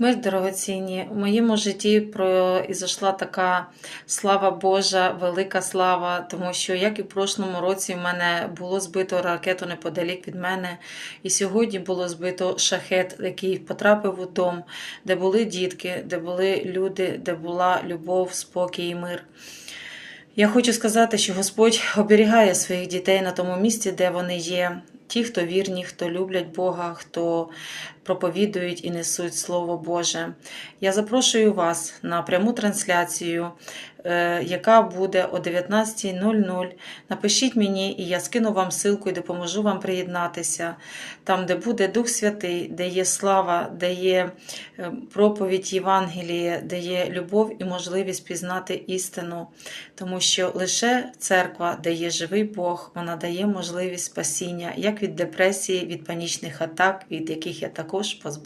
Мир дорогоцінні, у моєму житті произошла така слава Божа, велика слава, тому що як і в прошлому році в мене було збито ракету неподалік від мене, і сьогодні було збито шахет, який потрапив у дом, де були дітки, де були люди, де була любов, спокій і мир. Я хочу сказати, що Господь оберігає своїх дітей на тому місці, де вони є. Ті, хто вірні, хто люблять Бога, хто проповідують і несуть Слово Боже. Я запрошую вас на пряму трансляцію, яка буде о 19.00. Напишіть мені, і я скину вам ссылку і допоможу вам приєднатися. Там, де буде Дух Святий, де є слава, де є е, проповідь Євангелія, де є любов і можливість пізнати істину. Тому що лише церква, де є живий Бог, вона дає можливість спасіння як від депресії, від панічних атак, від яких я також позбавлена.